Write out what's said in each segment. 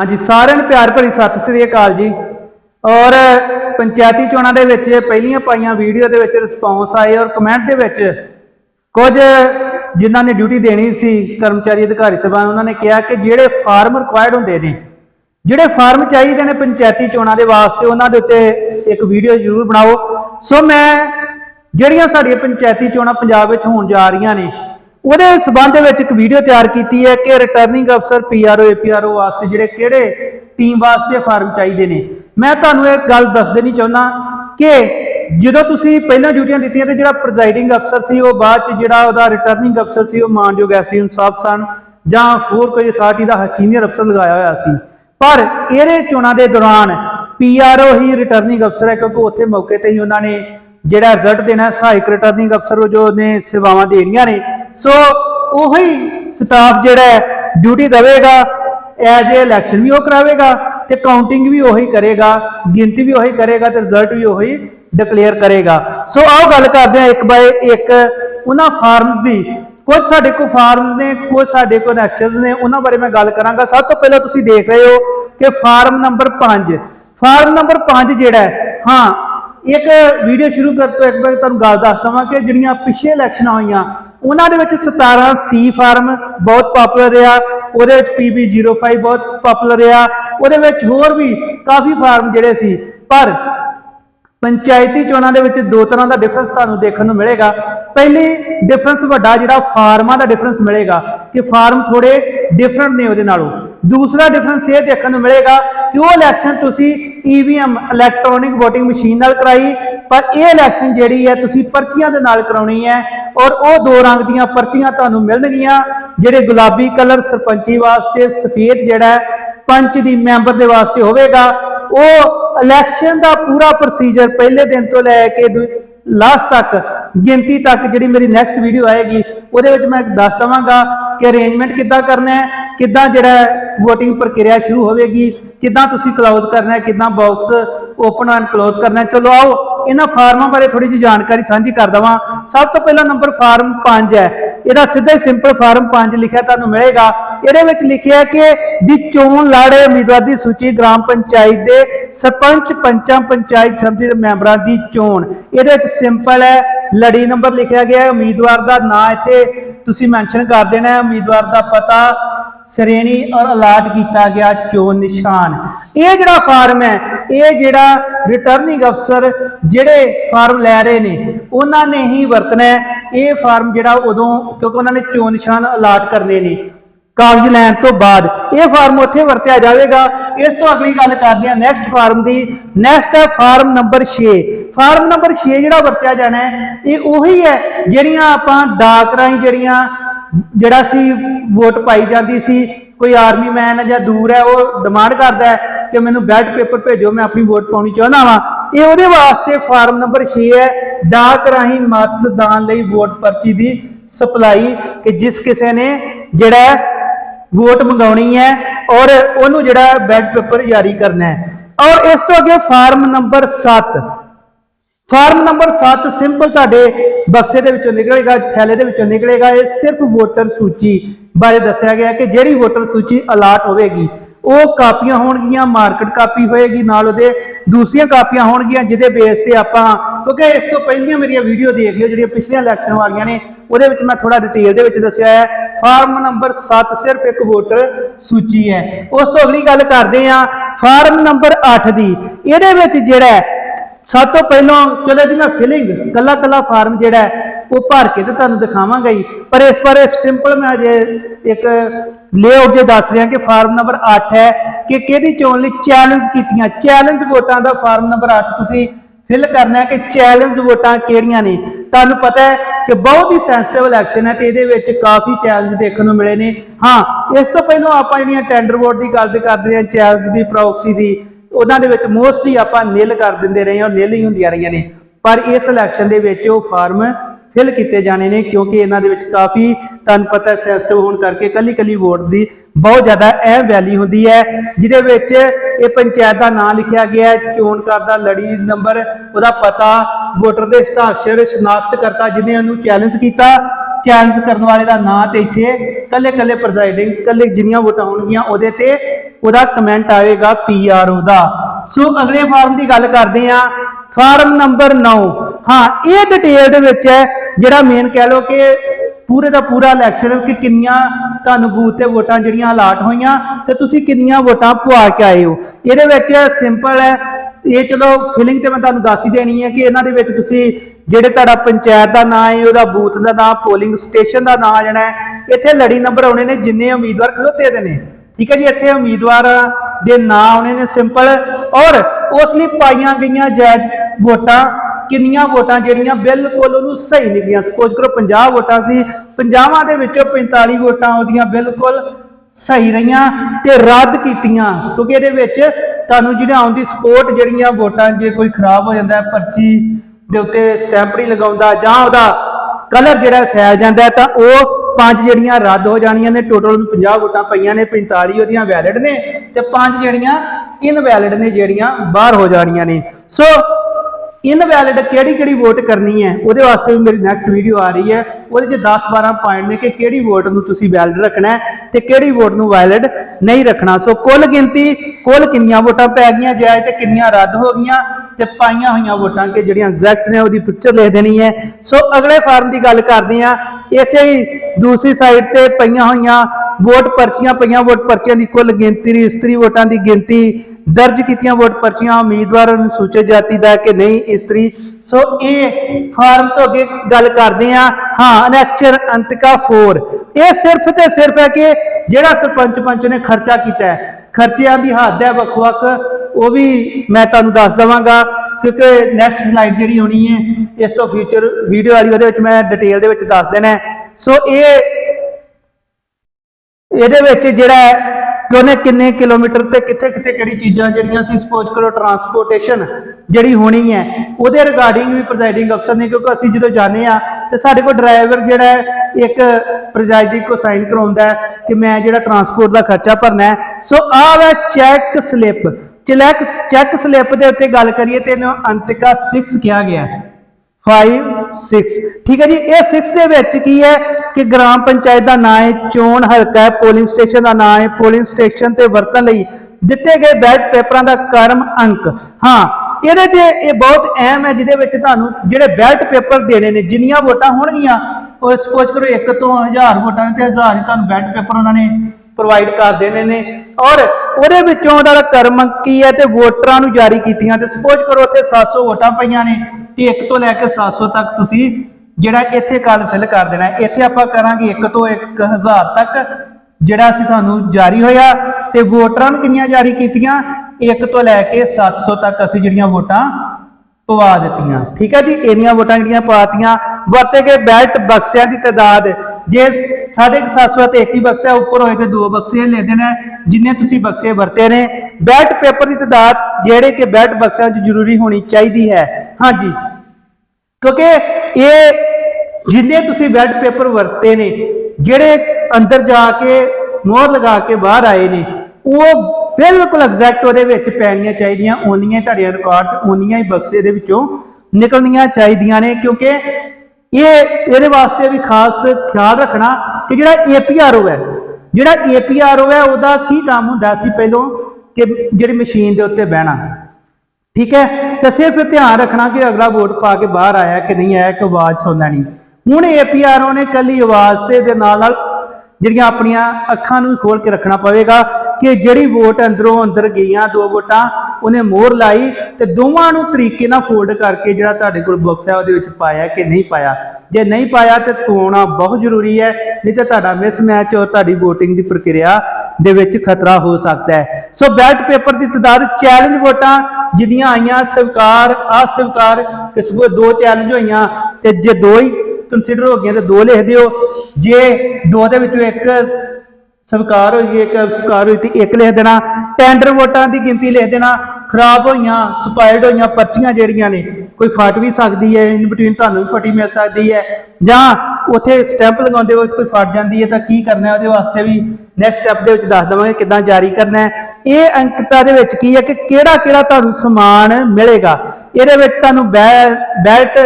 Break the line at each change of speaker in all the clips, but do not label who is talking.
ਹਾਂਜੀ, ਸਾਰਿਆਂ ਨੂੰ ਪਿਆਰ ਭਰੀ ਸਤਿ ਸ੍ਰੀ ਅਕਾਲ ਜੀ। ਔਰ ਪੰਚਾਇਤੀ ਚੋਣਾਂ ਦੇ ਵਿੱਚ ਪਹਿਲੀਆਂ ਪਾਈਆਂ ਵੀਡੀਓ ਦੇ ਵਿੱਚ ਰਿਸਪੌਂਸ ਆਏ ਔਰ ਕਮੈਂਟ ਦੇ ਵਿੱਚ ਕੁਝ ਜਿਨ੍ਹਾਂ ਨੇ ਡਿਊਟੀ ਦੇਣੀ ਸੀ ਕਰਮਚਾਰੀ ਅਧਿਕਾਰੀ ਸਭਾ ਉਹਨਾਂ ਨੇ ਕਿਹਾ ਕਿ ਜਿਹੜੇ ਫਾਰਮ ਰਿਕੁਆਇਰਡ ਹੁੰਦੇ ਨੇ, ਜਿਹੜੇ ਫਾਰਮ ਚਾਹੀਦੇ ਨੇ ਪੰਚਾਇਤੀ ਚੋਣਾਂ ਦੇ ਵਾਸਤੇ, ਉਹਨਾਂ ਦੇ ਉੱਤੇ ਇੱਕ ਵੀਡੀਓ ਜ਼ਰੂਰ ਬਣਾਓ। ਸੋ ਮੈਂ ਜਿਹੜੀਆਂ ਸਾਡੀਆਂ ਪੰਚਾਇਤੀ ਚੋਣਾਂ ਪੰਜਾਬ ਵਿੱਚ ਹੋਣ ਜਾ ਰਹੀਆਂ ਨੇ ਉਹਦੇ ਸਬੰਧ ਵਿੱਚ ਇੱਕ ਵੀਡੀਓ ਤਿਆਰ ਕੀਤੀ ਹੈ ਕਿ ਰਿਟਰਨਿੰਗ ਅਫਸਰ ਪੀਆਰਓ ਏਪੀਆਰਓ ਵਾਸਤੇ ਜਿਹੜੇ ਕਿਹੜੇ ਟੀਮ ਵਾਸਤੇ ਫਾਰਮ ਚਾਹੀਦੇ ਨੇ। ਮੈਂ ਤੁਹਾਨੂੰ ਇੱਕ ਗੱਲ ਦੱਸ ਦੇਣੀ ਚਾਹੁੰਦਾ ਕਿ ਜਦੋਂ ਤੁਸੀਂ ਪਹਿਲਾਂ ਡਿਊਟੀਆਂ ਦਿੱਤੀਆਂ ਤੇ ਜਿਹੜਾ ਪ੍ਰੈਜ਼ਾਈਡਿੰਗ ਅਫਸਰ ਸੀ, ਉਹ ਬਾਅਦ ਚ ਜਿਹੜਾ ਉਹਦਾ ਰਿਟਰਨਿੰਗ ਅਫਸਰ ਸੀ, ਉਹ ਮਾਨਯੋਗ ਐਸਡੀਐਮ ਸਾਹਿਬ ਸਨ ਜਾਂ ਹੋਰ ਕੋਈ ਅਥਾਰਟੀ ਦਾ ਸੀਨੀਅਰ ਅਫਸਰ ਲਗਾਇਆ ਹੋਇਆ ਸੀ। ਪਰ ਇਹਦੇ ਚੋਣਾਂ ਦੇ ਦੌਰਾਨ ਪੀਆਰਓ ਹੀ ਰਿਟਰਨਿੰਗ ਅਫਸਰ ਹੈ ਕਿਉਂਕਿ ਉੱਥੇ ਮੌਕੇ ਤੇ ਹੀ ਉਹਨਾਂ ਨੇ ਜਿਹੜਾ ਰਿਜ਼ਲਟ ਦੇਣਾ, ਸਹਾਇਕ ਰਿਟਰਨਿੰਗ ਅਫਸਰ ਉਹ ਜੋ ਨੇ ਸੇਵਾਵਾਂ ਦੇਣੀਆਂ ਨੇ। ਸੋ ਉਹੀ ਸਟਾਫ ਜਿਹੜਾ ਹੈ ਡਿਊਟੀ ਦੇਵੇਗਾ ਐਜ਼ ਏ ਇਲੈਕਸ਼ਨ ਵੀ ਉਹ ਕਰਾਵੇਗਾ, ਤੇ ਕਾਊਂਟਿੰਗ ਵੀ ਉਹੀ ਕਰੇਗਾ, ਗਿਣਤੀ ਵੀ ਉਹੀ ਕਰੇਗਾ, ਤੇ ਰਿਜ਼ਲਟ ਵੀ ਉਹੀ ਡਿਕਲੇਅਰ ਕਰੇਗਾ। ਸੋ ਆਓ ਗੱਲ ਕਰਦੇ ਹਾਂ ਇੱਕ ਬਾਏ ਇੱਕ। ਉਹਨਾਂ ਫਾਰਮਸ ਦੀ ਕੁਝ ਸਾਡੇ ਕੋਲ ਫਾਰਮਸ ਨੇ ਕੁਝ ਸਾਡੇ ਕੋਲ ਐਕਸ਼ਨਸ ਨੇ, ਉਹਨਾਂ ਬਾਰੇ ਮੈਂ ਗੱਲ ਕਰਾਂਗਾ। ਸਭ ਤੋਂ ਪਹਿਲਾਂ ਤੁਸੀਂ ਦੇਖ ਰਹੇ ਹੋ ਕਿ ਫਾਰਮ ਨੰਬਰ 5 ਫਾਰਮ ਨੰਬਰ 5 ਜਿਹੜਾ ਹੈ, ਹਾਂ, ਇੱਕ ਵੀਡੀਓ ਸ਼ੁਰੂ ਕਰਨ ਤੋਂ ਇੱਕ ਵਾਰ ਤੁਹਾਨੂੰ ਗੱਲ ਦੱਸ ਦਵਾਂ ਕਿ ਜਿਹੜੀਆਂ ਪਿਛੇ ਇਲੈਕਸ਼ਨਾਂ ਹੋਈਆਂ ਉਹਨਾਂ ਦੇ ਵਿੱਚ 17 ਸੀ ਫਾਰਮ ਬਹੁਤ ਪਪੂਲਰ ਰਿਹਾ, ਉਹਦੇ ਵਿੱਚ PB05 ਬਹੁਤ ਪਪੂਲਰ ਰਿਹਾ, ਉਹਦੇ ਵਿੱਚ ਹੋਰ ਵੀ ਕਾਫੀ ਫਾਰਮ ਜਿਹੜੇ ਸੀ, ਪਰ ਪੰਚਾਇਤੀ ਚੋਣਾਂ ਦੇ ਵਿੱਚ ਦੋ ਤਰ੍ਹਾਂ ਦਾ ਡਿਫਰੈਂਸ ਤੁਹਾਨੂੰ ਦੇਖਣ ਨੂੰ ਮਿਲੇਗਾ। ਪਹਿਲੀ ਡਿਫਰੈਂਸ ਵੱਡਾ ਜਿਹੜਾ ਫਾਰਮਾਂ ਦਾ ਡਿਫਰੈਂਸ ਮਿਲੇਗਾ ਕਿ ਫਾਰਮ ਥੋੜੇ ਡਿਫਰੈਂਟ ਨੇ ਉਹਦੇ ਨਾਲੋਂ। ਦੂਸਰਾ ਡਿਫਰੈਂਸ ਇਹ ਦੇਖਣ ਨੂੰ ਮਿਲੇਗਾ ਕਿ ਉਹ ਇਲੈਕਸ਼ਨ ਤੁਸੀਂ EVM ਇਲੈਕਟ੍ਰੋਨਿਕ VOTING ਮਸ਼ੀਨ ਨਾਲ ਕਰਾਈ, ਪਰ ਇਹ ਇਲੈਕਸ਼ਨ ਜਿਹੜੀ ਹੈ ਤੁਸੀਂ ਪਰਚੀਆਂ ਦੇ ਨਾਲ ਕਰਾਉਣੀ ਹੈ ਔਰ ਉਹ ਦੋ ਰੰਗ ਦੀਆਂ ਪਰਚੀਆਂ ਤੁਹਾਨੂੰ ਮਿਲਣਗੀਆਂ, ਜਿਹੜੇ ਗੁਲਾਬੀ ਕਲਰ ਸਰਪੰਚੀ ਵਾਸਤੇ, ਸਫੇਦ ਜਿਹੜਾ ਪੰਚ ਦੀ ਮੈਂਬਰ ਦੇ ਵਾਸਤੇ ਹੋਵੇਗਾ। ਉਹ ਇਲੈਕਸ਼ਨ ਦਾ ਪੂਰਾ ਪ੍ਰੋਸੀਜਰ ਪਹਿਲੇ ਦਿਨ ਤੋਂ ਲੈ ਕੇ ਲਾਸਟ ਤੱਕ, ਗਿਣਤੀ ਤੱਕ ਜਿਹੜੀ ਮੇਰੀ ਨੈਕਸਟ ਵੀਡੀਓ ਆਏਗੀ, ਉਹਦੇ ਵਿੱਚ ਮੈਂ ਦੱਸ ਦਵਾਂਗਾ ਕਿ ਅਰੇਂਜਮੈਂਟ ਕਿੱਦਾਂ ਕਰਨਾ ਹੈ, ਕਿੱਦਾਂ ਜਿਹੜਾ VOTING ਪ੍ਰਕਿਰਿਆ ਸ਼ੁਰੂ ਹੋਵੇਗੀ ਕਿੱਦਾਂ ਤੁਸੀਂ ਕਲੋਜ਼ ਕਰਨਾ ਹੈ, ਕਿੱਦਾਂ ਬਾਕਸ ਓਪਨ ਐਂਡ ਕਲੋਜ਼ ਕਰਨਾ ਹੈ। ਚਲੋ ਆਓ, ਇਹਨਾਂ ਫਾਰਮਾਂ ਬਾਰੇ ਥੋੜੀ ਜਿਹੀ ਜਾਣਕਾਰੀ ਸਾਂਝੀ ਕਰ ਦਵਾਂ। ਸਭ ਤੋਂ ਪਹਿਲਾਂ ਨੰਬਰ ਫਾਰਮ 5 ਹੈ। ਇਹਦਾ ਸਿੱਧਾ ਹੀ ਸਿੰਪਲ ਫਾਰਮ 5 ਲਿਖਿਆ ਤੁਹਾਨੂੰ ਮਿਲੇਗਾ। ਇਹਦੇ ਵਿੱਚ ਲਿਖਿਆ ਕਿ ਦੀ ਚੋਣ ਲਾੜੇ ਉਮੀਦਵਾਰ ਦੀ ਸੂਚੀ ਗ੍ਰਾਮ ਪੰਚਾਇਤ ਦੇ ਸਰਪੰਚ, ਪੰਚਾਂ, ਪੰਚਾਇਤ ਸਮਿਤੀ ਦੇ ਮੈਂਬਰਾਂ ਦੀ ਚੋਣ। ਇਹਦੇ ਵਿੱਚ ਸਿੰਪਲ ਹੈ, ਲੜੀ ਨੰਬਰ ਲਿਖਿਆ ਗਿਆ ਹੈ। ਉਮੀਦਵਾਰ ਦਾ ਨਾਂ ਇੱਥੇ ਤੁਸੀਂ ਮੈਂਸ਼ਨ ਕਰ ਦੇਣਾ ਹੈ। ਉਮੀਦਵਾਰ ਦਾ ਪਤਾ ਸ਼੍ਰੇਣੀ ਔਰ ਅਲਾਟ ਕੀਤਾ ਗਿਆ ਚੋਣ ਨਿਸ਼ਾਨ। ਇਹ ਜਿਹੜਾ ਫਾਰਮ ਹੈ, ਇਹ ਜਿਹੜਾ ਰਿਟਰਨਿੰਗ ਅਫਸਰ ਜਿਹੜੇ ਫਾਰਮ ਲੈ ਰਹੇ ਨੇ, ਉਹਨਾਂ ਨੇ ਹੀ ਵਰਤਣਾ ਇਹ ਫਾਰਮ ਜਿਹੜਾ ਉਦੋਂ, ਕਿਉਂਕਿ ਉਹਨਾਂ ਨੇ ਚੋਣ ਨਿਸ਼ਾਨ ਅਲਾਟ ਕਰਨੇ ਨੇ। ਕਾਗਜ਼ ਲੈਣ ਤੋਂ ਬਾਅਦ ਇਹ ਫਾਰਮ ਉੱਥੇ ਵਰਤਿਆ ਜਾਵੇਗਾ। ਇਸ ਤੋਂ ਅਗਲੀ ਗੱਲ ਕਰਦੇ ਹਾਂ ਨੈਕਸਟ ਫਾਰਮ ਦੀ। ਨੈਕਸਟ ਹੈ ਫਾਰਮ ਨੰਬਰ 6 ਫਾਰਮ ਨੰਬਰ 6 ਜਿਹੜਾ ਵਰਤਿਆ ਜਾਣਾ ਹੈ, ਇਹ ਉਹੀ ਹੈ ਜਿਹੜੀਆਂ ਆਪਾਂ ਡਾਕ ਰਾਹੀਂ ਜਿਹੜੀਆਂ ਜਿਹੜਾ ਸੀ, ਵੋਟ ਪਾਈ ਜਾਂਦੀ ਸੀ, ਕੋਈ ਆਰਮੀ ਮੈਨ ਜਾਂ ਦੂਰ ਹੈ, ਉਹ ਡਿਮਾਂਡ ਕਰਦਾ ਹੈ ਕਿ ਮੈਨੂੰ ਬੈਲਟ ਪੇਪਰ ਭੇਜੋ, ਮੈਂ ਆਪਣੀ ਵੋਟ ਪਾਉਣੀ ਚਾਹੁੰਦਾ ਵਾਂ। ਇਹ ਉਹਦੇ ਵਾਸਤੇ ਫਾਰਮ ਨੰਬਰ 6 ਹੈ, ਡਾਕ ਰਾਹੀਂ ਮਤਦਾਨ ਲਈ ਵੋਟ ਪਰਚੀ ਦੀ ਸਪਲਾਈ, ਕਿ ਜਿਸ ਕਿਸੇ ਨੇ ਜਿਹੜਾ ਵੋਟ ਮੰਗਾਉਣੀ ਹੈ, ਔਰ ਉਹਨੂੰ ਜਿਹੜਾ ਬੈਲਟ ਪੇਪਰ ਜਾਰੀ ਕਰਨਾ ਹੈ। ਔਰ ਇਸ ਤੋਂ ਅੱਗੇ form number 7 form number 7 simple ਤੁਹਾਡੇ ਬਕਸੇ ਦੇ ਵਿੱਚੋਂ ਨਿਕਲੇਗਾ, ਥੈਲੇ ਦੇ ਵਿੱਚੋਂ ਨਿਕਲੇਗਾ। ਇਹ ਸਿਰਫ ਵੋਟਰ ਸੂਚੀ ਬਾਰੇ ਦੱਸਿਆ ਗਿਆ ਕਿ ਜਿਹੜੀ ਵੋਟਰ ਸੂਚੀ ਅਲਾਟ ਹੋਵੇਗੀ, ਉਹ ਕਾਪੀਆਂ ਹੋਣਗੀਆਂ, ਮਾਰਕੀਟ ਕਾਪੀ ਹੋਏਗੀ, ਨਾਲ ਉਹਦੇ ਦੂਸਰੀਆਂ ਕਾਪੀਆਂ ਹੋਣਗੀਆਂ, ਜਿਹਦੇ ਬੇਸ ਤੇ ਆਪਾਂ, ਕਿਉਂਕਿ ਇਸ ਤੋਂ ਪਹਿਲੀਆਂ ਮੇਰੀਆਂ ਵੀਡੀਓ ਦੇਖ ਲਿਓ, ਜਿਹੜੀਆਂ ਪਿਛਲੀਆਂ ਇਲੈਕਸ਼ਨ ਵਾਲੀਆਂ ਨੇ, ਉਹਦੇ ਵਿੱਚ ਮੈਂ ਥੋੜਾ ਡਿਟੇਲ ਦੇ ਵਿੱਚ ਦੱਸਿਆ ਹੈ। ਫਾਰਮ ਨੰਬਰ 7 ਸਿਰਫ ਇੱਕ ਵੋਟਰ ਸੂਚੀ ਹੈ। ਉਸ ਤੋਂ ਅਗਲੀ ਗੱਲ ਕਰਦੇ ਹਾਂ, ਫਾਰਮ ਨੰਬਰ 8 ਦੀ। ਇਹਦੇ ਵਿੱਚ ਜਿਹੜਾ ਸਭ ਤੋਂ ਪਹਿਲਾਂ ਚਲੋ ਜੀ ਫਿਲਿੰਗ ਕੱਲਾ ਕੱਲਾ ਫਾਰਮ ਜਿਹੜਾ ਉਹ ਭਰ ਕੇ ਤੇ ਤੁਹਾਨੂੰ ਦਿਖਾਵਾਂਗਾ ਹੀ ਪਰ ਇਸ ਬਾਰੇ ਸਿੰਪਲ ਮੈਂ ਅਜੇ ਇੱਕ ਲੇਆਊਟ ਜੇ ਦੱਸ ਰਿਹਾ ਕਿ ਫਾਰਮ ਨੰਬਰ 8 ਹੈ ਕਿ ਕਿਹਦੀ ਚੋਣ ਲਈ ਚੈਲੰਜ ਕੀਤੀਆਂ? ਚੈਲੰਜ ਵੋਟਾਂ ਦਾ ਫਾਰਮ ਨੰਬਰ 8 ਤੁਸੀਂ ਫਿਲ ਕਰਨਾ ਹੈ ਕਿ ਚੈਲੰਜ ਵੋਟਾਂ ਕਿਹੜੀਆਂ ਨੇ? ਤੁਹਾਨੂੰ ਪਤਾ ਹੈ ਕਿ ਬਹੁਤ ਹੀ ਸੈਂਸਿਟਿਵ ਇਲੈਕਸ਼ਨ ਹੈ ਤੇ ਇਹਦੇ ਵਿੱਚ ਕਾਫੀ ਚੈਲੰਜ ਦੇਖਣ ਨੂੰ ਮਿਲੇ ਨੇ। ਹਾਂ, ਇਸ ਤੋਂ ਪਹਿਲਾਂ ਆਪਾਂ ਜਿਹੜੀਆਂ ਟੈਂਡਰ ਵੋਟ ਦੀ ਗੱਲ ਕਰਦੇ ਹਾਂ ਚੈਲੰਜ ਦੀ ਪ੍ਰੋਕਸੀ ਦੀ ਉਹਨਾਂ ਦੇ ਵਿੱਚ ਮੋਸਟਲੀ ਆਪਾਂ ਨਿਲ ਕਰ ਦਿੰਦੇ ਰਹੇ ਹਾਂ ਨਿਲ ਹੀ ਹੁੰਦੀਆਂ ਰਹੀਆਂ ਨੇ। ਪਰ ਇਸ ਇਲੈਕਸ਼ਨ ਦੇ ਵਿੱਚ ਉਹ ਫਾਰਮ ਫਿਲ ਕੀਤੇ ਜਾਣੇ ਨੇ ਕਿਉਂਕਿ ਇਹਨਾਂ ਦੇ ਵਿੱਚ ਕਾਫੀ, ਤੁਹਾਨੂੰ ਪਤਾ ਸੈਂਸਿਟਿਵ ਹੋਣ ਕਰਕੇ ਕੱਲੀ ਕੱਲੀ ਵੋਟ ਦੀ ਬਹੁਤ ਜ਼ਿਆਦਾ ਅਹਿਮ ਵੈਲੀ ਹੁੰਦੀ ਹੈ, ਜਿਹਦੇ ਵਿੱਚ ਇਹ ਪੰਚਾਇਤ ਦਾ ਨਾਮ ਲਿਖਿਆ ਗਿਆ ਹੈ, ਚੋਣ ਕਰਦਾ ਲੜੀ ਨੰਬਰ ਉਹਦਾ ਪਤਾ ਵੋਟਰ ਦੇ ਹਸਤਾਖਰ ਸ਼ਨਾਖਤ ਕਰਤਾ ਜਿਹਨੇ ਉਹਨੂੰ ਚੈਲੰਜ ਕੀਤਾ ਚੈਲੰਜ ਕਰਨ ਵਾਲੇ ਦਾ ਨਾਂ ਤੇ ਇੱਥੇ ਕੱਲੇ ਕੱਲੇ ਪ੍ਰੈਜ਼ਾਈਡਿੰਗ ਕੱਲੇ ਜਿੰਨੀਆਂ ਵੋਟਾਂ ਹੋਣਗੀਆਂ ਉਹਦੇ ਤੇ ਉਹਦਾ ਕਮੈਂਟ ਆਏਗਾ ਪੀਆਰਓ ਦਾ ਸੋ ਅਗਲੇ ਫਾਰਮ ਦੀ ਗੱਲ ਕਰਦੇ ਆ ਫਾਰਮ ਨੰਬਰ 9 ਹਾਂ, ਇਹ ਡਿਟੇਲ ਦੇ ਵਿੱਚ ਹੈ, ਜਿਹੜਾ ਮੇਨ ਕਹਿ ਲਓ ਕਿ ਪੂਰੇ ਦਾ ਪੂਰਾ ਇਲੈਕਸ਼ਨ ਕਿ ਕਿੰਨੀਆਂ ਤੁਹਾਨੂੰ ਬੂਥ ਤੇ ਵੋਟਾਂ ਜਿਹੜੀਆਂ ਅਲਾਟ ਹੋਈਆਂ ਤੇ ਤੁਸੀਂ ਕਿੰਨੀਆਂ ਵੋਟਾਂ ਪਵਾ ਕੇ ਆਏ ਹੋ। ਇਹਦੇ ਵਿੱਚ ਸਿੰਪਲ ਹੈ। ਇਹ ਚਲੋ ਫਿਲਿੰਗ ਤੇ ਮੈਂ ਤੁਹਾਨੂੰ ਦੱਸ ਹੀ ਦੇਣੀ ਹੈ ਕਿ ਇਹਨਾਂ ਦੇ ਵਿੱਚ ਤੁਸੀਂ ਜਿਹੜੇ ਤੁਹਾਡਾ ਪੰਚਾਇਤ ਦਾ ਨਾਮ ਹੈ, ਉਹਦਾ ਬੂਥ ਦਾ ਨਾਮ ਪੋਲਿੰਗ ਸਟੇਸ਼ਨ ਦਾ ਨਾਮ ਆ ਜਾਣਾ ਇੱਥੇ ਲੜੀ ਨੰਬਰ ਆਉਣੇ ਨੇ, ਜਿੰਨੇ ਉਮੀਦਵਾਰ ਖਲੋਤੇ ਦੇ ਨੇ। ਠੀਕ ਹੈ ਜੀ, ਇੱਥੇ ਉਮੀਦਵਾਰ ਦੇ ਨਾਂ ਆਉਣੇ ਨੇ ਸਿੰਪਲ ਔਰ ਉਸ ਲਈ ਪਾਈਆਂ ਗਈਆਂ ਜਾਇਜ਼ ਵੋਟਾਂ, ਕਿੰਨੀਆਂ ਵੋਟਾਂ ਜਿਹੜੀਆਂ ਬਿਲਕੁਲ ਉਹਨੂੰ ਸਹੀ ਨਿਕਲੀਆਂ। ਸਪੋਜ਼ ਕਰੋ 50 ਵੋਟਾਂ ਸੀ 50 ਦੇ ਵਿੱਚੋਂ 45 ਵੋਟਾਂ ਉਹਦੀਆਂ ਬਿਲਕੁਲ ਸਹੀ ਰਹੀਆਂ ਤੇ ਰੱਦ ਕੀਤੀਆਂ। ਕਿਉਂਕਿ ਇਹਦੇ ਵਿੱਚ ਤੁਹਾਨੂੰ ਜਿਹੜੇ ਆਉਣ ਦੀ ਸਪੋਰਟ ਜਿਹੜੀਆਂ ਵੋਟਾਂ, ਜੇ ਕੋਈ ਖਰਾਬ ਹੋ ਜਾਂਦਾ, ਪਰਚੀ ਦੇ ਉੱਤੇ ਸਟੈਂਪ ਨਹੀਂ ਲਗਾਉਂਦਾ ਜਾਂ ਉਹਦਾ ਕਲਰ ਜਿਹੜਾ ਫੈਲ ਜਾਂਦਾ ਤਾਂ ਉਹ ਪੰਜ ਜਿਹੜੀਆਂ ਰੱਦ ਹੋ ਜਾਣੀਆਂ ਨੇ ਟੋਟਲ 50 ਵੋਟਾਂ ਪਈਆਂ ਨੇ 45 ਉਹਦੀਆਂ ਵੈਲਿਡ ਨੇ ਤੇ ਪੰਜ ਜਿਹੜੀਆਂ ਇਨਵੈਲਿਡ ਨੇ ਜਿਹੜੀਆਂ ਬਾਹਰ ਹੋ ਜਾਣੀਆਂ ਨੇ। ਸੋ ਇਨਵੈਲਿਡ ਕਿਹੜੀ ਕਿਹੜੀ ਵੋਟ ਕਰਨੀ ਹੈ? ਉਹਦੇ ਵਾਸਤੇ ਵੀ ਮੇਰੀ ਨੈਕਸਟ ਵੀਡੀਓ ਆ ਰਹੀ ਹੈ। ਉਹਦੇ 'ਚ 10 12 ਪੁਆਇੰਟ ਨੇ ਕਿ ਕਿਹੜੀ ਵੋਟ ਨੂੰ ਤੁਸੀਂ ਵੈਲਿਡ ਰੱਖਣਾ ਹੈ ਤੇ ਕਿਹੜੀ ਵੋਟ ਨੂੰ ਵੈਲਿਡ ਨਹੀਂ ਰੱਖਣਾ। ਸੋ ਕੁੱਲ ਗਿਣਤੀ, ਕੁੱਲ ਕਿੰਨੀਆਂ ਵੋਟਾਂ ਪੈ ਗਈਆਂ ਜਾਇਜ਼ ਤੇ ਕਿੰਨੀਆਂ ਰੱਦ ਹੋ ਗਈਆਂ ਤੇ ਪਾਈਆਂ ਹੋਈਆਂ ਵੋਟਾਂ ਕਿ ਜਿਹੜੀਆਂ ਐਗਜ਼ੈਕਟ ਨੇ ਉਹਦੀ ਪਿਕਚਰ ਲਿਖ ਦੇਣੀ ਹੈ। ਸੋ ਅਗਲੇ ਫਾਰਮ ਦੀ ਗੱਲ ਕਰਦੇ ਆ ਇਸੇ ਹੀ ਦੂਸਰੀ ਸਾਈਡ ਤੇ ਪਈਆਂ ਹੋਈਆਂ ਵੋਟ ਪਰਚੀਆਂ, ਪਈਆਂ ਵੋਟ ਪਰਚੀਆਂ ਦੀ ਕੁੱਲ ਗਿਣਤੀ ਇਸਤਰੀ ਵੋਟਾਂ ਦੀ ਗਿਣਤੀ ਦਰਜ ਕੀਤੀਆਂ ਵੋਟ ਪਰਚੀਆਂ, ਉਮੀਦਵਾਰ ਅਨੁਸੂਚਿਤ ਜਾਤੀ ਦਾ ਕਿ ਨਹੀਂ, ਇਸਤਰੀ। ਸੋ ਇਹ ਫਾਰਮ ਤੋਂ ਅੱਗੇ ਗੱਲ ਕਰਦੇ ਆ ਹਾਂ ਅਨੈਕਚਰ ਅੰਤਕਾ 4 ਇਹ ਸਿਰਫ ਤੇ ਸਿਰਫ ਹੈ ਕਿ ਜਿਹੜਾ ਸਰਪੰਚ ਪੰਚ ਨੇ ਖਰਚਾ ਕੀਤਾ ਹੈ, ਖਰਚਿਆਂ ਦੀ ਹੱਦ ਹੈ ਵੱਖ-ਵੱਖ। ਉਹ ਵੀ ਮੈਂ ਤੁਹਾਨੂੰ ਦੱਸ ਦਵਾਂਗਾ, ਕਿਉਂਕਿ ਨੈਕਸਟ ਸਲਾਈਡ ਜਿਹੜੀ ਹੋਣੀ ਹੈ, ਇਸ ਤੋਂ ਫਿਊਚਰ ਵੀਡੀਓ ਵਾਲੀ, ਉਹਦੇ ਵਿੱਚ ਮੈਂ ਡਿਟੇਲ ਦੇ ਵਿੱਚ ਦੱਸ ਦੇਣਾ ਸੋ ਇਹ ਇਹਦੇ ਵਿੱਚ ਜਿਹੜਾ ਹੈ, ਕਿ ਉਹਨੇ ਕਿੰਨੇ ਕਿਲੋਮੀਟਰ ਤੇ ਕਿੱਥੇ ਕਿੱਥੇ ਕਿਹੜੀ ਚੀਜ਼ਾਂ ਜਿਹੜੀਆਂ ਸੀ ਸਪੋਜ਼ ਕਰੋ ਟਰਾਂਸਪੋਰਟੇਸ਼ਨ ਜਿਹੜੀ ਹੋਣੀ ਹੈ, ਉਹਦੇ ਰਿਗਾਰਡਿੰਗ ਵੀ ਪ੍ਰੈਜ਼ਾਈਡਿੰਗ ਅਫਸਰ ਨੇ, ਕਿਉਂਕਿ ਅਸੀਂ ਜਦੋਂ ਜਾਂਦੇ ਆ ਤੇ ਸਾਡੇ ਕੋਲ ਡਰਾਈਵਰ ਜਿਹੜਾ ਇੱਕ ਪ੍ਰੈਜ਼ਾਈਡਿੰਗ ਕੋ ਸਾਈਨ ਕਰਾਉਂਦਾ ਕਿ ਮੈਂ ਜਿਹੜਾ ਟਰਾਂਸਪੋਰਟ ਦਾ ਖਰਚਾ ਭਰਨਾ ਹੈ। ਸੋ ਆਹ ਹੈ check slip check check slip ਦੇ ਉੱਤੇ ਗੱਲ ਕਰੀਏ ਤੇ ਇਹਨੂੰ ਅੰਤਿਕਾ 6 ਕਿਹਾ ਗਿਆ। ਹੈ 5 6 ਠੀਕ ਹੈ ਜੀ, ਇਹ 6 ਦੇ ਵਿੱਚ ਕੀ ਹੈ ਕਿ ਗ੍ਰਾਮ ਪੰਚਾਇਤ ਦਾ ਨਾਂ ਹੈ, ਚੋਣ ਹਲਕਾ ਹੈ ਪੋਲਿੰਗ ਸਟੇਸ਼ਨ ਦਾ ਨਾਂ ਹੈ ਪੋਲਿੰਗ ਸਟੇਸ਼ਨ ਤੇ ਵਰਤਣ ਲਈ ਦਿੱਤੇ ਗਏ ਬੈਲਟ ਪੇਪਰਾਂ ਦਾ ਕਰਮ ਅੰਕ। ਹਾਂ, ਇਹਦੇ 'ਚ ਇਹ ਬਹੁਤ ਅਹਿਮ ਹੈ, ਜਿਹਦੇ ਵਿੱਚ ਤੁਹਾਨੂੰ ਜਿਹੜੇ ਬੈਲਟ ਪੇਪਰ ਦੇਣੇ ਨੇ, ਜਿੰਨੀਆਂ ਵੋਟਾਂ ਹੋਣਗੀਆਂ, ਉਹ ਸਪੋਜ਼ ਕਰੋ 1 ਤੋਂ 1000 ਵੋਟਾਂ ਨੇ ਤੇ 1000 ਹੀ ਤੁਹਾਨੂੰ ਬੈਲਟ ਪੇਪਰ ਉਹਨਾਂ ਨੇ ਪ੍ਰੋਵਾਈਡ ਕਰ ਦੇਣੇ ਨੇ। ਔਰ ਉਹਦੇ ਵਿੱਚੋਂ ਉਹਦਾ ਕਰਮ ਕੀ ਹੈ ਤੇ ਵੋਟਰਾਂ ਨੂੰ ਜਾਰੀ ਕੀਤੀਆਂ ਤੇ ਸਪੋਜ਼ ਕਰੋ ਉੱਥੇ 700 ਵੋਟਾਂ ਪਈਆਂ ਨੇ ਤੇ 1 ਤੋਂ ਲੈ ਕੇ 700 ਤੱਕ ਤੁਸੀਂ ਜਿਹੜਾ ਇੱਥੇ ਕਾਲ ਫਿਲ ਕਰ ਦੇਣਾ ਇੱਥੇ ਆਪਾਂ ਕਰਾਂਗੇ 1 ਤੋਂ 1000 ਤੱਕ ਜਿਹੜਾ ਅਸੀਂ ਸਾਨੂੰ ਜਾਰੀ ਹੋਇਆ ਤੇ ਵੋਟਰਾਂ ਨੂੰ ਕਿੰਨੀਆਂ ਜਾਰੀ ਕੀਤੀਆਂ? 1 ਤੋਂ ਲੈ ਕੇ 700 ਤੱਕ ਅਸੀਂ ਜਿਹੜੀਆਂ ਵੋਟਾਂ ਪਵਾ ਦਿੱਤੀਆਂ। ਠੀਕ ਹੈ ਜੀ? ਇੰਨੀਆਂ ਵੋਟਾਂ ਜਿਹੜੀਆਂ ਪਾਤੀਆਂ ਵਰਤੇ ਗਏ ਬੈਲਟ ਬਕਸਿਆਂ ਦੀ ਤਾਦਾਦ ਜੇ 750 ਤੇ ਇੱਕ ਹੀ ਬਕਸਾ ਉੱਪਰ ਹੋਏ ਤੇ ਦੋ ਬਕਸੇ ਲੈ ਦੇਣਾ ਜਿੰਨੇ ਤੁਸੀਂ ਬਕਸੇ ਵਰਤੇ ਨੇ। ਬੈਲਟ ਪੇਪਰ ਦੀ ਤਾਦਾਦ ਜਿਹੜੇ ਕਿ ਬੈਟ ਬਕਸਿਆਂ 'ਚ ਜ਼ਰੂਰੀ ਹੋਣੀ ਚਾਹੀਦੀ ਹੈ। ਹਾਂਜੀ। ਕਿਉਂਕਿ ਇਹ ਜਿੰਨੇ ਤੁਸੀਂ ਬੈਟ ਪੇਪਰ ਵਰਤੇ ਨੇ, ਜਿਹੜੇ ਅੰਦਰ ਜਾ ਕੇ ਮੋਹਰ ਲਗਾ ਕੇ ਬਾਹਰ ਆਏ ਨੇ, ਉਹ ਬਿਲਕੁਲ ਐਗਜ਼ੈਕਟ ਉਹਦੇ ਵਿੱਚ ਪੈਣੀਆਂ ਚਾਹੀਦੀਆਂ, ਓਨੀਆਂ ਹੀ ਤੁਹਾਡੇ ਰਿਕਾਰਡ, ਓਨੀਆਂ ਹੀ ਬਕਸੇ ਦੇ ਵਿੱਚੋਂ ਨਿਕਲਣੀਆਂ ਚਾਹੀਦੀਆਂ ਨੇ। ਕਿਉਂਕਿ ਇਹ ਇਹਦੇ ਵਾਸਤੇ ਵੀ ਖਾਸ ਖਿਆਲ ਰੱਖਣਾ ਕਿ ਜਿਹੜਾ ਏਪੀਆਰਓ ਹੈ, ਜਿਹੜਾ ਏਪੀਆਰਓ ਹੈ, ਉਹਦਾ ਕੀ ਕੰਮ ਹੁੰਦਾ ਸੀ ਪਹਿਲੋਂ ਕਿ ਜਿਹੜੀ ਮਸ਼ੀਨ ਦੇ ਉੱਤੇ ਬਹਿਣਾ। ਠੀਕ ਹੈ? ਤਾਂ ਸਿਰਫ ਧਿਆਨ ਰੱਖਣਾ ਕਿ ਅਗਲਾ ਵੋਟ ਪਾ ਕੇ ਬਾਹਰ ਆਇਆ ਕਿ ਨਹੀਂ ਆਇਆ ਕਿ ਆਵਾਜ਼ ਸੁਣ ਲੈਣੀ। ਹੁਣ ਏਪੀਆਰਓ ਨੇ ਕੱਲੀ ਆਵਾਜ਼ ਤੇ ਦੇ ਨਾਲ ਨਾਲ ਜਿਹੜੀਆਂ ਆਪਣੀਆਂ ਅੱਖਾਂ ਨੂੰ ਖੋਲ ਕੇ ਰੱਖਣਾ ਪਵੇਗਾ। ਕਿ ਜਿਹੜੀ ਵੋਟ ਅੰਦਰੋਂ ਅੰਦਰ ਗਈਆਂ ਦੋ ਵੋਟਾਂ, ਉਹਨੇ ਮੋਹਰ ਲਾਈ ਤੇ ਦੋਵਾਂ ਨੂੰ ਤਰੀਕੇ ਨਾਲ ਫੋਲਡ ਕਰਕੇ ਜਿਹੜਾ ਤੁਹਾਡੇ ਕੋਲ ਬਾਕਸ ਹੈ, ਉਹਦੇ ਵਿੱਚ ਪਾਇਆ ਕਿ ਨਹੀਂ ਪਾਇਆ। ਜੇ ਨਹੀਂ ਪਾਇਆ ਤੇ ਤੋਣਾ ਬਹੁਤ ਜ਼ਰੂਰੀ ਹੈ, ਨਹੀਂ ਤੇ ਤੁਹਾਡਾ ਮਿਸ ਮੈਚ ਔਰ ਤੁਹਾਡੀ VOTING ਦੀ ਪ੍ਰਕਿਰਿਆ ਦੇ ਵਿੱਚ ਖਤਰਾ ਹੋ ਸਕਦਾ ਹੈ। ਸੋ ਬੈਲਟ ਪੇਪਰ ਦੀ ਤਦਾਦ ਚੈਲੰਜ ਵੋਟਾਂ ਜਿੰਨੀਆਂ ਆਈਆਂ, ਸਵੀਕਾਰ, ਅਸਵੀਕਾਰ ਕਿਸੇ ਕੋਲ ਦੋ ਚੈਲੰਜ ਹੋਈਆਂ ਤੇ ਜੇ ਦੋ ਹੀ ਕੰਸੀਡਰ ਹੋ ਗਈਆਂ ਤੇ ਦੋ ਲਿਖ ਦਿਓ। ਜੇ ਦੋ ਦੇ ਵਿੱਚੋਂ ਇੱਕ ਸਵੀਕਾਰ ਹੋਈ ਇੱਕ ਸਵੀਕਾਰ ਹੋਈ ਤੇ ਇੱਕ ਲਿਖ ਦੇਣਾ। ਟੈਂਡਰ ਵੋਟਾਂ ਦੀ ਗਿਣਤੀ ਲਿਖ ਦੇਣਾ। ਖਰਾਬ ਹੋਈਆਂ ਸਪਾਇਲਡ ਹੋਈਆਂ ਪਰਚੀਆਂ ਜਿਹੜੀਆਂ ਨੇ, ਕੋਈ ਫਟ ਵੀ ਸਕਦੀ ਹੈ ਇਨ ਬਿਟਵੀਨ ਤੁਹਾਨੂੰ ਵੀ ਫਟੀ ਮਿਲ ਸਕਦੀ ਹੈ। ਜਾਂ ਉੱਥੇ ਸਟੈਂਪ ਲਗਾਉਂਦੇ ਹੋਏ ਕੋਈ ਫਟ ਜਾਂਦੀ ਹੈ, ਤਾਂ ਕੀ ਕਰਨਾ ਉਹਦੇ ਵਾਸਤੇ ਵੀ ਨੈਕਸਟ ਸਟੈਪ ਦੇ ਵਿੱਚ ਦੱਸ ਦਵਾਂਗੇ ਕਿੱਦਾਂ ਜਾਰੀ ਕਰਨਾ ਹੈ। ਇਹ ਅੰਕਿਤਾ ਦੇ ਵਿੱਚ ਕੀ ਹੈ ਕਿ ਕਿਹੜਾ ਕਿਹੜਾ ਤੁਹਾਨੂੰ ਸਮਾਨ ਮਿਲੇਗਾ? ਇਹਦੇ ਵਿੱਚ ਤੁਹਾਨੂੰ ਬੈ- ਬੈਲਟ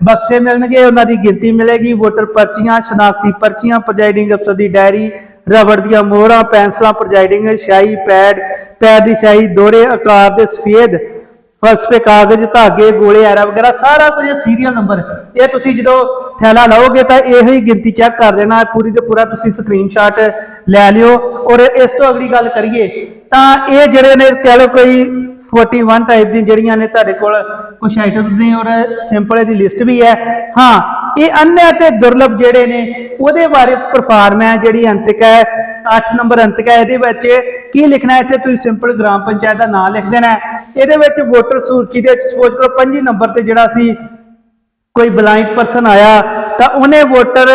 ਬਕਸੇ ਮਿਲਣਗੇ, ਉਹਨਾਂ ਦੀ ਗਿਣਤੀ ਮਿਲੇਗੀ। ਵੋਟਰ ਪਰਚੀਆਂ, ਸ਼ਨਾਖਤੀ ਪਰਚੀਆਂ ਪ੍ਰੈਜ਼ਾਈਡਿੰਗ ਅਫਸਰ ਦੀ ਡਾਇਰੀ ਰਬੜ ਦੀਆਂ ਮੋਹਰਾਂ, ਪੈਨਸਲਾਂ ਪ੍ਰੈਜ਼ਾਈਡਿੰਗ ਸ਼ਾਈ ਪੈਡ, ਪੈਰ ਦੀ ਸ਼ਾਈ ਦੋਹਰੇ ਆਕਾਰ ਦੇ ਸਫੇਦ ਫਲਸਫੇ ਕਾਗਜ਼, ਧਾਗੇ, ਗੋਲੇ, ਐਰਾ ਵਗੈਰਾ, ਸਾਰਾ ਕੁਝ ਸੀਰੀਅਲ ਨੰਬਰ ਇਹ ਤੁਸੀਂ ਜਦੋਂ ਥੈਲਾ ਲਾਓਗੇ ਤਾਂ ਇਹੋ ਹੀ ਗਿਣਤੀ ਚੈੱਕ ਕਰ ਦੇਣਾ, ਪੂਰੀ ਤੇ ਪੂਰਾ ਤੁਸੀਂ ਸਕਰੀਨਸ਼ਾਟ ਲੈ ਲਿਓ। ਔਰ ਇਸ ਤੋਂ ਅਗਲੀ ਗੱਲ ਕਰੀਏ, ਤਾਂ ਇਹ ਜਿਹੜੇ ਨੇ, ਕਹਿ ਲਓ ਕੋਈ 41 ਟਾਈਪ ਦੀਆਂ ਜਿਹੜੀਆਂ ਨੇ ਤੁਹਾਡੇ ਕੋਲ ਕੁਝ ਆਈਟਮਸ ਨੇ, ਔਰ ਸਿੰਪਲ ਦੀ ਲਿਸਟ ਵੀ ਹੈ। ਹਾਂ, ਇਹ ਅਨਿਆ ਤੇ ਦੁਰਲਭ ਜਿਹੜੇ ਨੇ, ਉਹਦੇ ਬਾਰੇ ਪਰਫਾਰਮ ਹੈ, ਜਿਹੜੀ ਅੰਤਿਕ ਹੈ 8 ਨੰਬਰ ਅੰਤਕ ਹੈ, ਇਹਦੇ ਵਿੱਚ ਕੀ ਲਿਖਣਾ ਹੈ, ਇੱਥੇ ਤੁਸੀਂ ਸਿੰਪਲ ਗ੍ਰਾਮ ਪੰਚਾਇਤ ਦਾ ਨਾਮ ਲਿਖ ਦੇਣਾ ਹੈ। ਇਹਦੇ ਵਿੱਚ ਵੋਟਰ ਸੂਚੀ ਦੇ ਸਪੋਜ਼ ਕਰੋ 25 ਨੰਬਰ ਤੇ ਜਿਹੜਾ ਸੀ ਕੋਈ ਬਲਾਈਂਡ ਪਰਸਨ ਆਇਆ, ਤਾਂ ਉਹਨੇ ਵੋਟਰ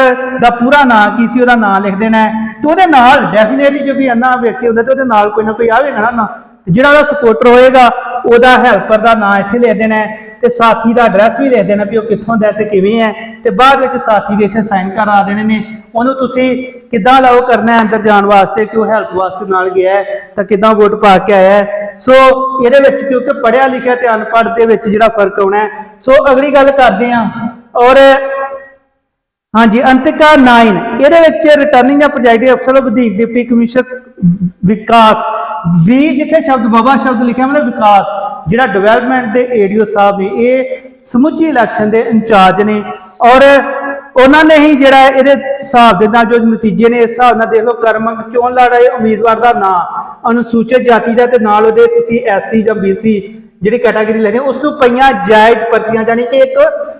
ਦਾ ਪੂਰਾ ਨਾਮ ਕੀ ਸੀ, ਉਹਦਾ ਨਾਮ ਲਿਖ ਦੇਣਾ ਹੈ। ਤੇ ਉਹਦੇ ਨਾਲ ਡੈਫੀਨੇਟਲੀ ਜੋ ਵੀ ਅੰਨਾ ਵਿਅਕਤੀ ਹੁੰਦਾ, ਤੇ ਉਹਦੇ ਨਾਲ ਕੋਈ ਨਾ ਕੋਈ ਆਵੇਗਾ ਨਾ। ਜਿਹੜਾ ਉਹਦਾ ਸਪੋਰਟਰ ਹੋਏਗਾ, ਉਹਦਾ ਹੈਲਪਰ ਦਾ ਨਾਮ ਇੱਥੇ ਲਿਖ ਦੇਣਾ ਹੈ ਤੇ ਸਾਥੀ ਦਾ ਐਡਰੈਸ ਵੀ ਲਿਖ ਦੇਣਾ ਵੀ ਉਹ ਕਿੱਥੋਂ ਦਾ ਹੈ ਤੇ ਕਿਵੇਂ ਹੈ ਤੇ ਬਾਅਦ ਵਿੱਚ ਸਾਥੀ ਦੇ ਇੱਥੇ ਸਾਈਨ ਕਰਾ ਦੇਣੇ ਨੇ। ਉਹਨੂੰ ਤੁਸੀਂ ਕਿੱਦਾਂ ਅਲਾਉ ਕਰਨਾ ਹੈ ਅੰਦਰ ਜਾਣ ਵਾਸਤੇ ਕਿ ਉਹ ਹੈਲਪ ਵਾਸਤੇ ਨਾਲ ਗਿਆ ਹੈ, ਤਾਂ ਕਿੱਦਾਂ ਵੋਟ ਪਾ ਕੇ ਆਇਆ ਹੈ। ਸੋ ਇਹਦੇ ਵਿੱਚ ਕਿਉਂਕਿ ਪੜਿਆ ਲਿਖਿਆ ਤੇ ਅਨਪੜ੍ਹ ਦੇ ਵਿੱਚ ਜਿਹੜਾ ਫ਼ਰਕ ਆਉਣਾ ਹੈ। ਸੋ ਅਗਲੀ ਗੱਲ ਕਰਦੇ ਹਾਂ ਔਰ ਹਾਂਜੀ, ਅੰਤਿਕਾ 9 ਇਹਦੇ ਵਿੱਚ ਰਿਟਰਨਿੰਗ ਜਾਂ ਪ੍ਰੋਜੈਕਟ ਅਫਸਰ ਵਧੀਕ ਡਿਪਟੀ ਕਮਿਸ਼ਨਰ ਵਿਕਾਸ ਵੀ ਜਿੱਥੇ ਸ਼ਬਦ ਬਾਬਾ ਸ਼ਬਦ ਲਿਖਿਆ ਮਤਲਬ ਵਿਕਾਸ, ਜਿਹੜਾ ਡਿਵੈਲਪਮੈਂਟ ਦੇ ਏਡੀਓ ਸਾਹਿਬ ਨੇ, ਇਹ ਸਮੁੱਚੀ ਇਲੈਕਸ਼ਨ ਦੇ ਇੰਚਾਰਜ ਨੇ ਔਰ ਉਹਨਾਂ ਨੇ ਹੀ ਜਿਹੜਾ ਇਹਦੇ ਹਿਸਾਬ ਦੇ ਨਾਲ ਜੋ ਨਤੀਜੇ ਨੇ, ਇਸ ਹਿਸਾਬ ਨਾਲ ਦੇਖ ਲਓ ਕਰਮੰਗ ਚੋਣ ਲੜ ਰਹੇ ਉਮੀਦਵਾਰ ਦਾ ਨਾਂ, ਅਨੁਸੂਚਿਤ ਜਾਤੀ ਦਾ ਤੇ ਨਾਲ ਉਹਦੇ ਤੁਸੀਂ ਐਸਸੀ ਜਾਂ ਬੀਸੀ ਜਿਹੜੀ ਕੈਟਾਗਰੀ ਲੈਣੀ, ਉਸ ਤੋਂ ਪਈਆਂ ਜਾਇਜ਼ ਪਰਚੀਆਂ ਜਾਨੀ ਕਿ ਇੱਕ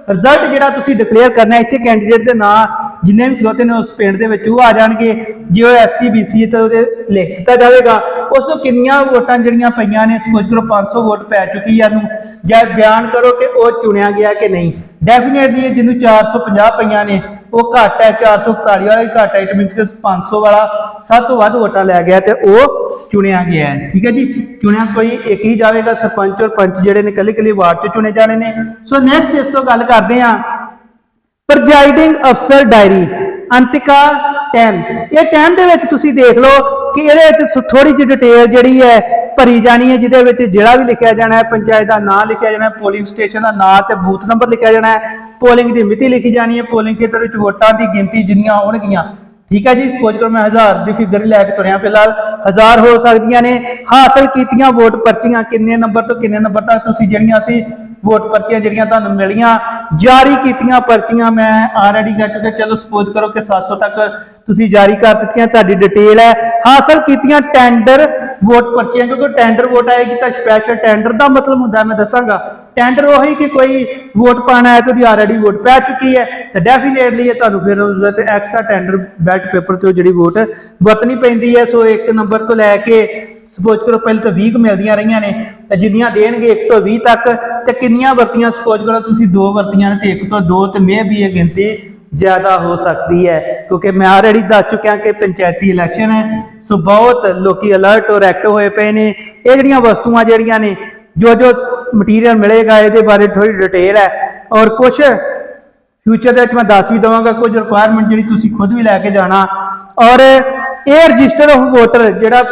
ਰਿਜ਼ਲਟ ਜਿਹੜਾ ਤੁਸੀਂ ਡਿਕਲੇਅਰ ਕਰਨਾ, ਇੱਥੇ ਕੈਂਡੀਡੇਟ ਦੇ ਨਾਂ ਜਿੰਨੇ ਵੀ ਖਲੋਤੇ ਨੇ ਉਸ ਪਿੰਡ ਦੇ ਵਿੱਚ, ਉਹ ਆ ਜਾਣਗੇ, ਜੇ ਉਹ ਐਸਸੀ ਬੀਸੀ ਤਾਂ ਉਹਦੇ ਲਿਖ ਦਿੱਤਾ ਜਾਵੇਗਾ ਉਸ ਤੋਂ ਕਿੰਨੀਆਂ ਵੋਟਾਂ ਜਿਹੜੀਆਂ ਪਈਆਂ ਨੇ ਸਪੋਜ਼ ਕਰੋ 500 ਵੋਟ ਪੈ ਚੁੱਕੀ ਹੈ ਨੂੰ ਜਾਂ ਬਿਆਨ ਕਰੋ ਕਿ ਉਹ ਚੁਣਿਆ ਗਿਆ ਕਿ ਨਹੀਂ। ਡੈਫੀਨੇਟਲੀ ਜਿਹਨੂੰ 450 ਪਈਆਂ ਨੇ, ਉਹ ਘੱਟ ਹੈ 441 ਵਾਲਾ ਵੀ ਘੱਟ ਹੈ, ਇਟ ਮੀਨਸ 500 ਵਾਲਾ ਸਭ ਤੋਂ ਵੱਧ ਵੋਟਾਂ ਲੈ ਗਿਆ ਤੇ ਉਹ ਚੁਣਿਆ ਗਿਆ ਹੈ। ਠੀਕ ਹੈ ਜੀ? ਚੁਣਿਆ ਕੋਈ ਇੱਕ ਹੀ ਜਾਵੇਗਾ, ਸਰਪੰਚ ਔਰ ਪੰਚ ਜਿਹੜੇ ਨੇ ਕੱਲੇ ਕੱਲੇ ਵਾਰਡ 'ਚ ਚੁਣੇ ਜਾਣੇ ਨੇ। ਸੋ ਨੈਕਸਟ ਇਸ ਤੋਂ ਗੱਲ ਕਰਦੇ ਹਾਂ। ਪ੍ਰੈਜ਼ਾਈਡਿੰਗ ਅਫਸਰ ਡਾਇਰੀ ਅੰਤਿਕਾ 10 ਇਹ 10 ਦੇ ਵਿੱਚ ਤੁਸੀਂ ਦੇਖ ਲਓ ਕਿ ਇਹਦੇ ਵਿੱਚ ਥੋੜੀ ਜਿਹੀ ਡਿਟੇਲ ਜਿਹੜੀ ਹੈ ਭਰੀ ਜਾਣੀ ਹੈ, ਜਿਹਦੇ ਵਿੱਚ ਜਿਹੜਾ ਵੀ ਲਿਖਿਆ ਜਾਣਾ ਹੈ, ਪੰਚਾਇਤ ਦਾ ਨਾਮ ਲਿਖਿਆ ਜਾਣਾ ਹੈ ਪੋਲਿੰਗ ਸਟੇਸ਼ਨ ਦਾ ਨਾਮ ਤੇ ਬੂਥ ਨੰਬਰ ਲਿਖਿਆ ਜਾਣਾ ਹੈ ਪੋਲਿੰਗ ਦੀ ਮਿਤੀ ਲਿਖੀ ਜਾਣੀ ਹੈ ਪੋਲਿੰਗ ਖੇਤਰ ਵਿੱਚ ਵੋਟਾਂ ਦੀ ਗਿਣਤੀ ਜਿੰਨੀਆਂ ਹੋਣਗੀਆਂ। ਠੀਕ ਹੈ ਜੀ ਸਪੋਜ਼ ਕਰੋ ਮੈਂ 1000 ਦੀ ਫਿਗਰ ਹੀ ਲੈ ਕੇ ਤੁਰਿਆ ਫਿਲਹਾਲ। 1000 ਹੋ ਸਕਦੀਆਂ ਨੇ। ਹਾਸਲ ਕੀਤੀਆਂ ਵੋਟ ਪਰਚੀਆਂ ਕਿੰਨੇ ਨੰਬਰ ਤੋਂ ਕਿੰਨੇ ਨੰਬਰ ਤੱਕ ਤੁਸੀਂ ਜਿਹੜੀਆਂ ਸੀ ਵੋਟ ਪਰਚੀਆਂ ਜਿਹੜੀਆਂ ਤੁਹਾਨੂੰ ਮਿਲੀਆਂ, ਜਾਰੀ ਕੀਤੀਆਂ ਪਰਚੀਆਂ ਮੈਂ ਆਲਰੇਡੀ ਕਹਿ ਚੁੱਕਿਆ ਚਲੋ ਸਪੋਜ਼ ਕਰੋ ਕਿ 700 ਤੱਕ ਤੁਸੀਂ ਜਾਰੀ ਕਰ ਦਿੱਤੀਆਂ, ਤੁਹਾਡੀ ਡਿਟੇਲ ਹੈ। ਹਾਸਲ ਕੀਤੀਆਂ ਟੈਂਡਰ ਵੋਟ ਪਰਚੀਆਂ, ਕਿਉਂਕਿ ਟੈਂਡਰ ਵੋਟ ਆਏਗੀ ਤਾਂ ਸਪੈਸ਼ਲ ਟੈਂਡਰ ਦਾ ਮਤਲਬ ਹੁੰਦਾ ਮੈਂ ਦੱਸਾਂਗਾ। ਟੈਂਡਰ ਉਹੀ ਕਿ ਕੋਈ ਵੋਟ ਪਾਣਾ ਹੈ ਤੇ ਉਹਦੀ ਆਲਰੇਡੀ ਵੋਟ ਪੈ ਚੁੱਕੀ ਹੈ ਤਾਂ ਡੈਫੀਨੇਟਲੀ ਇਹ ਤੁਹਾਨੂੰ ਫਿਰ ਉਹਦੇ ਤੇ ਐਕਸਟਰਾ ਟੈਂਡਰ ਬੈਲਟ ਪੇਪਰ ਤੇ ਜਿਹੜੀ ਵੋਟ ਵਰਤਣੀ ਪੈਂਦੀ ਹੈ, ਸੋ ਇੱਕ ਨੰਬਰ ਤੋਂ ਲੈ ਕੇ ਸਪੋਜ਼ ਕਰੋ ਪਹਿਲੇ ਤਾਂ 20 ਕੁ ਮਿਲਦੀਆਂ ਰਹੀਆਂ ਨੇ, ਤੇ ਜਿੰਨੀਆਂ ਦੇਣਗੇ 1 ਤੋਂ 20 ਤੱਕ, ਤੇ ਕਿੰਨੀਆਂ ਵਰਤੀਆਂ ਸਪੋਜ਼ ਕਰੋ ਤੁਸੀਂ ਦੋ ਵਰਤੀਆਂ ਨੇ ਤੇ ਇੱਕ ਤੋਂ ਦੋ, ਤੇ ਮੇ ਵੀ ਇਹ ਗਿਣਤੀ ਜ਼ਿਆਦਾ ਹੋ ਸਕਦੀ ਹੈ, ਕਿਉਂਕਿ ਮੈਂ ਆਲਰੇਡੀ ਦੱਸ ਚੁੱਕਿਆ ਕਿ ਪੰਚਾਇਤੀ ਇਲੈਕਸ਼ਨ ਹੈ ਸੋ ਬਹੁਤ ਲੋਕੀ ਅਲਰਟ ਔਰ ਐਕਟਿਵ ਹੋਏ ਪਏ ਨੇ। ਇਹ ਜਿਹੜੀਆਂ ਵਸਤੂਆਂ ਜਿਹੜੀਆਂ ਨੇ, ਜੋ ਜੋ ਮਟੀਰੀਅਲ ਮਿਲੇਗਾ, ਇਹਦੇ ਬਾਰੇ ਥੋੜੀ ਡਿਟੇਲ ਹੈ। ਔਰ ਕੁਝ ਫਿਊਚਰ ਦੇ ਵਿੱਚ ਮੈਂ ਦੱਸ ਵੀ ਦਵਾਂਗਾ, ਕੁਝ ਰਿਕੁਆਇਰਮੈਂਟ ਜਿਹੜੀ ਤੁਸੀਂ ਖੁਦ ਵੀ ਲੈ ਕੇ ਜਾਣਾ। ਔਰ ਇਹ ਰਜਿਸਟਰ ਆਫ ਵੋਟਰ ਜਿਹੜਾ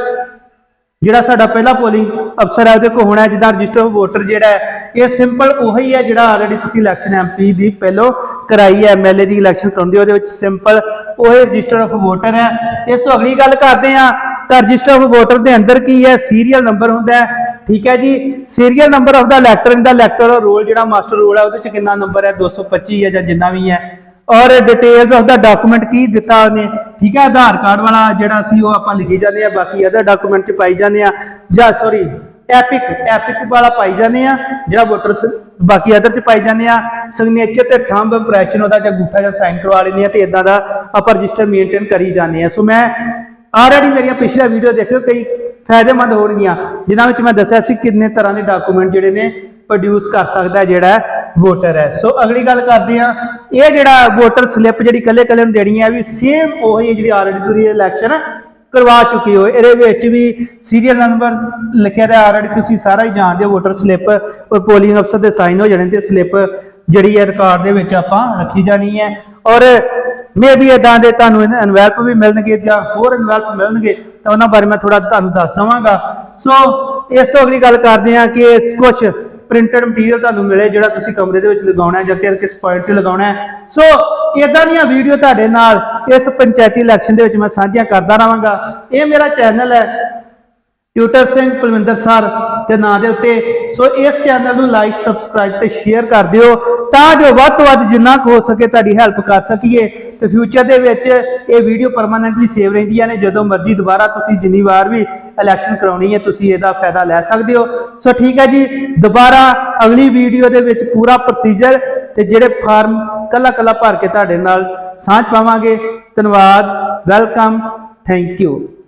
ਜਿਹੜਾ ਸਾਡਾ ਪਹਿਲਾ ਪੋਲਿੰਗ ਅਫਸਰ ਹੈ, ਉਹਦੇ ਕੋਲ ਹੋਣਾ ਜਿੱਦਾਂ ਰਜਿਸਟਰ ਆਫ ਵੋਟਰ ਜਿਹੜਾ ਹੈ ਇਹ ਸਿੰਪਲ ਉਹੀ ਹੈ ਜਿਹੜਾ ਆਲਰੇਡੀ ਤੁਸੀਂ ਇਲੈਕਸ਼ਨ ਐਮਪੀ ਦੀ ਪਹਿਲੋ ਕਰਾਈ ਹੈ ਐਮਐਲਏ ਦੀ ਇਲੈਕਸ਼ਨ ਕਰਾਉਂਦੇ ਉਹਦੇ ਵਿੱਚ ਸਿੰਪਲ ਉਹ ਰਜਿਸਟਰ ਆਫ ਵੋਟਰ ਹੈ। ਇਸ ਤੋਂ ਅਗਲੀ ਗੱਲ ਕਰਦੇ ਹਾਂ, ਤਾਂ ਰਜਿਸਟਰ ਆਫ ਵੋਟਰ ਦੇ ਅੰਦਰ ਕੀ ਹੈ? ਸੀਰੀਅਲ ਨੰਬਰ ਹੁੰਦਾ ਹੈ। ਠੀਕ ਹੈ ਜੀ? Serial number of the elector in the electoral roll ਜਿਹੜਾ ਮਾਸਟਰ ਰੋਲ ਹੈ, ਉਹਦੇ ਚ ਕਿੰਨਾ ਨੰਬਰ ਹੈ? 225 ਹੈ ਜਾਂ ਜਿੰਨਾ ਵੀ ਹੈ। ਔਰ ਡਿਟੇਲਸ ਆਫ ਦਾ ਡਾਕੂਮੈਂਟ ਕੀ ਦਿੱਤਾ ਉਹਨੇ? ਠੀਕ ਹੈ? ਆਧਾਰ ਕਾਰਡ ਵਾਲਾ ਜਿਹੜਾ ਸੀ, ਉਹ ਆਪਾਂ ਲਿਖੀ ਜਾਂਦੇ ਆ ਬਾਕੀ ਅਦਰ ਡਾਕੂਮੈਂਟ ਚ ਪਾਈ ਜਾਂਦੇ ਆ ਜਾਂ ਸੌਰੀ ਐਪਿਕ ਐਪਿਕ ਵਾਲਾ ਪਾਈ ਜਾਂਦੇ ਆ, ਜਿਹੜਾ ਵੋਟਰ ਬਾਕੀ ਅਦਰ ਚ ਪਾਈ ਜਾਂਦੇ ਆ ਸਿਗਨੇਚਰ ਤੇ ਥੰਬ ਇੰਪ੍ਰੈਸ਼ਨ ਉਹਦਾ ਜਾਂ ਅੰਗੂਠਾ ਜਾਂ ਸਾਈਨ ਕਰਵਾ ਲੈਂਦੇ ਆ ਤੇ ਇਦਾਂ ਦਾ ਆਪਾਂ ਰਜਿਸਟਰ ਮੇਨਟੇਨ ਕਰੀ ਜਾਂਦੇ ਆ। ਸੋ ਮੈਂ ਆਲਰੇਡੀ ਮੇਰੀਆਂ ਪਿਛਲਾ ਵੀਡੀਓ ਦੇਖਿਓ, ਕਈ ਫਾਇਦੇਮੰਦ ਹੋਣਗੀਆਂ ਜਿਨ੍ਹਾਂ ਵਿੱਚ ਮੈਂ ਦੱਸਿਆ ਸੀ ਕਿੰਨੇ ਤਰ੍ਹਾਂ ਦੇ ਡਾਕੂਮੈਂਟ ਜਿਹੜੇ ਨੇ ਪ੍ਰੋਡਿਊਸ ਕਰ ਸਕਦਾ ਜਿਹੜਾ ਵੋਟਰ ਹੈ। ਸੋ ਅਗਲੀ ਗੱਲ ਕਰਦੇ ਆ, ਇਹ ਜਿਹੜਾ ਵੋਟਰ ਸਲਿੱਪ ਜਿਹੜੀ ਕੱਲੇ ਕੱਲੇ ਨੂੰ ਦੇਣੀ ਹੈ ਵੀ ਸੇਮ ਉਹੀ ਹੈ ਜਿਹੜੀ ਆਲਰੇਡੀ ਤੁਸੀਂ ਇਲੈਕਸ਼ਨ ਕਰਵਾ ਚੁੱਕੇ ਹੋ। ਇਹਦੇ ਵਿੱਚ ਵੀ ਸੀਰੀਅਲ ਨੰਬਰ ਲਿਖਿਆ ਦਾ ਆਲਰੇਡੀ ਤੁਸੀਂ ਸਾਰਾ ਹੀ ਜਾਣਦੇ ਹੋ ਵੋਟਰ ਸਲਿੱਪ ਔਰ ਪੋਲਿੰਗ ਅਫਸਰ ਦੇ ਸਾਈਨ ਹੋ ਜਾਣੇ ਤੇ ਸਲਿੱਪ ਜਿਹੜੀ ਹੈ ਰਿਕਾਰਡ ਦੇ ਵਿੱਚ ਆਪਾਂ ਰੱਖੀ ਜਾਣੀ ਹੈ। ਔਰ ਮੇ ਵੀ ਇਦਾਂ ਦੇ ਤੁਹਾਨੂੰ ਇਨਵੈਲਪ ਵੀ ਮਿਲਣਗੇ ਜਾਂ ਹੋਰ ਇਨਵੈਲਪ ਮਿਲਣਗੇ ਤਾਂ ਉਹਨਾਂ ਬਾਰੇ ਮੈਂ ਥੋੜਾ ਤੁਹਾਨੂੰ ਦੱਸ ਦਵਾਂਗਾ। ਸੋ ਇਸ ਤੋਂ ਅਗਲੀ ਗੱਲ ਕਰਦੇ ਹਾਂ ਕਿ ਕੁਝ ਪ੍ਰਿੰਟਡ ਮਟੀਰੀਅਲ ਤੁਹਾਨੂੰ ਮਿਲੇ ਜਿਹੜਾ ਤੁਸੀਂ ਕਮਰੇ ਦੇ ਵਿੱਚ ਲਗਾਉਣਾ ਹੈ ਜਾਂ ਕਿ ਕਿਸ ਪੁਆਇੰਟ ਤੇ ਲਗਾਉਣਾ ਹੈ। ਸੋ ਇਦਾਂ ਦੀਆਂ ਵੀਡੀਓ ਤੁਹਾਡੇ ਨਾਲ ਇਸ ਪੰਚਾਇਤੀ ਇਲੈਕਸ਼ਨ ਦੇ ਵਿੱਚ ਮੈਂ ਸਾਂਝੀਆਂ ਕਰਦਾ ਰਹਾਂਗਾ। ਇਹ ਮੇਰਾ ਚੈਨਲ ਹੈ ਟਿਊਟਰ ਸਿੰਘ ਕੁਲਵਿੰਦਰ ਸਰ ਦੇ ਨਾਂ ਦੇ ਉੱਤੇ। ਸੋ ਇਸ ਚੈਨਲ ਨੂੰ ਲਾਈਕ ਸਬਸਕ੍ਰਾਈਬ ਤੇ ਸ਼ੇਅਰ ਕਰ ਦਿਓ ਤਾਂ ਜੋ ਵੱਧ ਤੋਂ ਵੱਧ ਜਿੰਨਾ ਕੁ ਹੋ ਸਕੇ ਤੁਹਾਡੀ ਹੈਲਪ ਕਰ ਸਕੀਏ। ਤੇ ਫਿਊਚਰ ਦੇ ਵਿੱਚ ਇਹ ਵੀਡੀਓ ਪਰਮਾਨੈਂਟਲੀ ਸੇਵ ਰਹਿੰਦੀਆਂ ਨੇ। ਜਦੋਂ ਮਰਜ਼ੀ ਦੁਬਾਰਾ ਤੁਸੀਂ ਜਿੰਨੀ ਵਾਰ ਵੀ ਇਲੈਕਸ਼ਨ ਕਰਾਉਣੀ ਹੈ, ਤੁਸੀਂ ਇਹਦਾ ਫਾਇਦਾ ਲੈ ਸਕਦੇ ਹੋ। ਸੋ ਠੀਕ ਹੈ ਜੀ। ਦੁਬਾਰਾ ਅਗਲੀ ਵੀਡੀਓ ਦੇ ਵਿੱਚ ਪੂਰਾ ਪ੍ਰੋਸੀਜਰ ਤੇ ਜਿਹੜੇ ਫਾਰਮ ਕੱਲਾ ਕੱਲਾ ਭਰ ਕੇ ਤੁਹਾਡੇ ਨਾਲ ਸਾਂਝ ਪਾਵਾਂਗੇ। ਧੰਨਵਾਦ। Welcome thank you